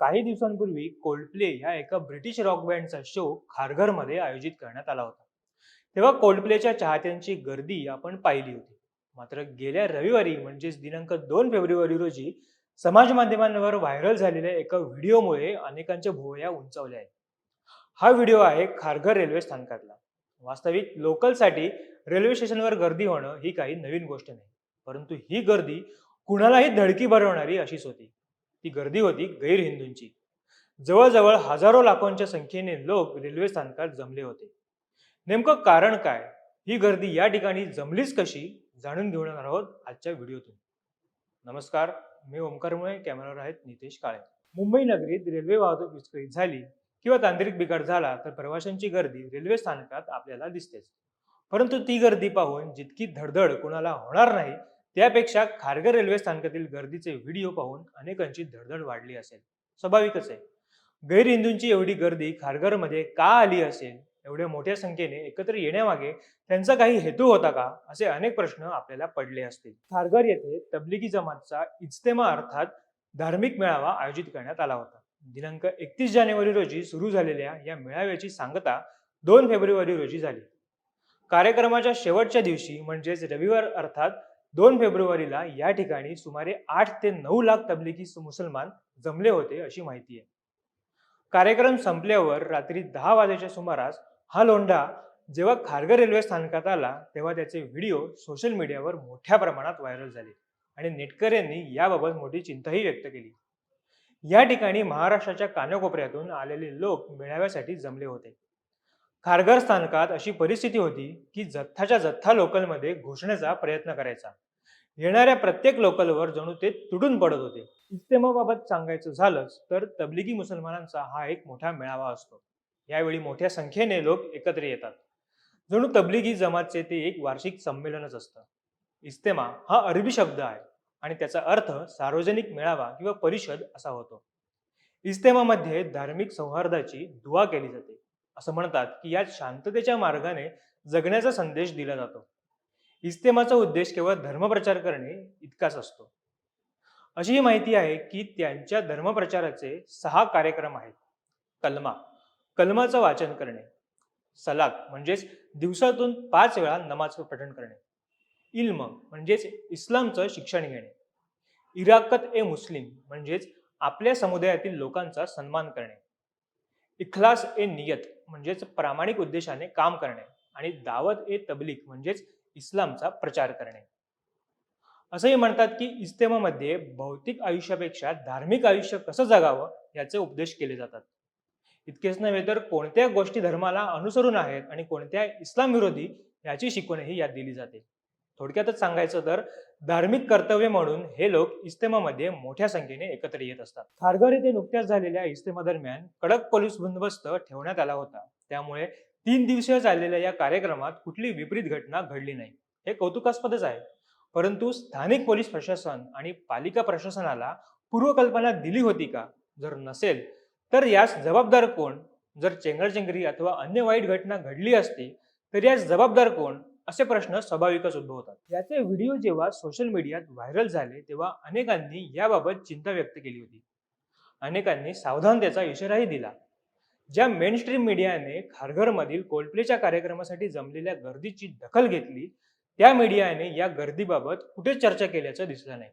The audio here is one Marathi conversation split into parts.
काही दिवसांपूर्वी कोल्डप्ले ह्या एका ब्रिटिश रॉक बँडचा शो खारघरमध्ये आयोजित करण्यात आला होता. तेव्हा कोल्डप्लेच्या चाहत्यांची गर्दी आपण पाहिली होती. मात्र गेल्या रविवारी म्हणजेच दिनांक दोन फेब्रुवारी रोजी समाज माध्यमांवर व्हायरल झालेल्या एका व्हिडिओमुळे अनेकांच्या भुवया उंचावल्या आहेत. हा व्हिडिओ आहे खारघर रेल्वे स्थानकातला. वास्तविक लोकलसाठी रेल्वे स्टेशनवर गर्दी होणं ही काही नवीन गोष्ट नाही परंतु ही गर्दी कुणालाही धडकी भरवणारी अशीच होती. ती गर्दी होती गैरहिंदूंची जवळजवळ हजारो लाखोंच्या संख्येने लोक रेल्वे स्थानकात जमले होते. नेमकं कारण काय? ही गर्दी या ठिकाणी जमलीच कशी? जाणून घेणार आहोत आजच्या व्हिडिओतून. नमस्कार मी ओमकार मुळे कॅमेरावर आहेत नितेश काळे. मुंबई नगरीत रेल्वे वाहतूक विस्कळीत झाली किंवा तांत्रिक बिघाड झाला तर प्रवाशांची गर्दी रेल्वे स्थानकात आपल्याला दिसतेच. परंतु ती गर्दी पाहून जितकी धडधड कुणाला होणार नाही त्यापेक्षा खारघर रेल्वे स्थानकातील गर्दीचे व्हिडिओ पाहून अनेकांची धडधड वाढली असेल. स्वाभाविकच आहे. गैरहिंदूंची एवढी गर्दी खारघरमध्ये का आली असेल? एवढ्या मोठ्या संख्येने एकत्र येण्यामागे त्यांचा काही हेतू होता का? असे अनेक प्रश्न आपल्याला पडले असतील. खारघर येथे तबलिगी जमातचा इज्तेमा अर्थात धार्मिक मेळावा आयोजित करण्यात आला होता. दिनांक एकतीस जानेवारी रोजी सुरू झालेल्या या मेळाव्याची सांगता दोन फेब्रुवारी रोजी झाली. कार्यक्रमाच्या शेवटच्या दिवशी म्हणजेच रविवार अर्थात दोन फेब्रुवारीला या ठिकाणी सुमारे आठ ते नऊ लाख तबलिगी मुसलमान जमले होते अशी माहिती आहे. कार्यक्रम संपल्यावर रात्री दहा वाजेच्या सुमारास हा लोंढा जेव्हा खारघर रेल्वे स्थानकात आला तेव्हा त्याचे व्हिडिओ सोशल मीडियावर मोठ्या प्रमाणात व्हायरल झाले आणि नेटकऱ्यांनी याबाबत मोठी चिंताही व्यक्त केली. या ठिकाणी महाराष्ट्राच्या कानाकोपऱ्यातून आलेले लोक मेळाव्यासाठी जमले होते. खारघर स्थानकात अशी परिस्थिती होती की जथ्थाच्या जथ्था लोकलमध्ये घुसण्याचा प्रयत्न करायचा. येणाऱ्या प्रत्येक लोकलवर जणू ते तुडून पडत होते. इस्तेमाबाबत सांगायचं झालंच तर तबलिगी मुसलमानांचा हा एक मोठा मेळावा असतो. यावेळी मोठ्या संख्येने लोक एकत्र येतात. जणू तबलिगी जमातचे ते एक वार्षिक संमेलनच असतं. इस्तेमा हा अरबी शब्द आहे आणि त्याचा अर्थ सार्वजनिक मेळावा किंवा परिषद असा होतो. इस्तेमामध्ये धार्मिक सौहार्दाची दुवा केली जाते. असं म्हणतात की यात शांततेच्या मार्गाने जगण्याचा संदेश दिला जातो. इस्तेमाचा उद्देश केवळ धर्मप्रचार करणे इतकाच असतो. अशी ही माहिती आहे की त्यांच्या धर्मप्रचाराचे सहा कार्यक्रम आहेत. कलमा. कलमाचं वाचन करणे. सलाक म्हणजेच दिवसातून पाच वेळा नमाज पठण करणे. इल्म म्हणजेच इस्लामचं शिक्षण घेणे. इराकत ए मुस्लिम म्हणजेच आपल्या समुदायातील लोकांचा सन्मान करणे. इखलास ए नियत म्हणजेच प्रामाणिक उद्देशाने काम करणे आणि दावत ए तबलीक म्हणजेच इस्लामचा प्रचार करणे. असंही म्हणतात की इस्तेमामध्ये भौतिक आयुष्यापेक्षा धार्मिक आयुष्य कसं जगावं याचे उपदेश केले जातात. इतकेच नव्हे तर कोणत्या गोष्टी धर्माला अनुसरून आहेत आणि कोणत्या इस्लाम विरोधी याची शिकवणही यात दिली जाते. थोडक्यातच सांगायचं तर धार्मिक कर्तव्य म्हणून हे लोक इस्तेमामध्ये मोठ्या संख्येने एकत्र येत असतात. खारघर येथे नुकत्याच झालेल्या इस्तेमा दरम्यान कडक पोलीस बंदोबस्त ठेवण्यात आला होता. त्यामुळे तीन दिवसीय चाललेल्या या कार्यक्रमात कुठली विपरीत घटना घडली नाही. हे कौतुकास्पदच आहे. परंतु स्थानिक पोलीस प्रशासन आणि पालिका प्रशासनाला पूर्वकल्पना दिली होती का? जर नसेल तर यास जबाबदार कोण? जर चेंगरचेंगरी अथवा अन्य वाईट घटना घडली असती तर यास जबाबदार कोण? असे प्रश्न स्वाभाविकच उद्भवतात. याचे व्हिडिओ जेव्हा सोशल मीडियात व्हायरल झाले तेव्हा अनेकांनी याबाबत चिंता व्यक्त केली होती. अनेकांनी सावधानतेचा इशाराही दिला. ज्या मेन स्ट्रीम मीडियाने खारघरमधील कोल्डप्लेच्या कार्यक्रमासाठी जमलेल्या गर्दीची दखल घेतली त्या मीडियाने या गर्दीबाबत कुठेच चर्चा केल्याचं दिसलं नाही.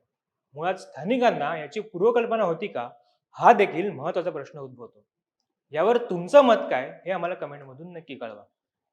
मुळात स्थानिकांना याची पूर्वकल्पना होती का? हा देखील महत्त्वाचा प्रश्न उद्भवतो. यावर तुमचं मत काय? हे आम्हाला कमेंटमधून नक्की कळवा.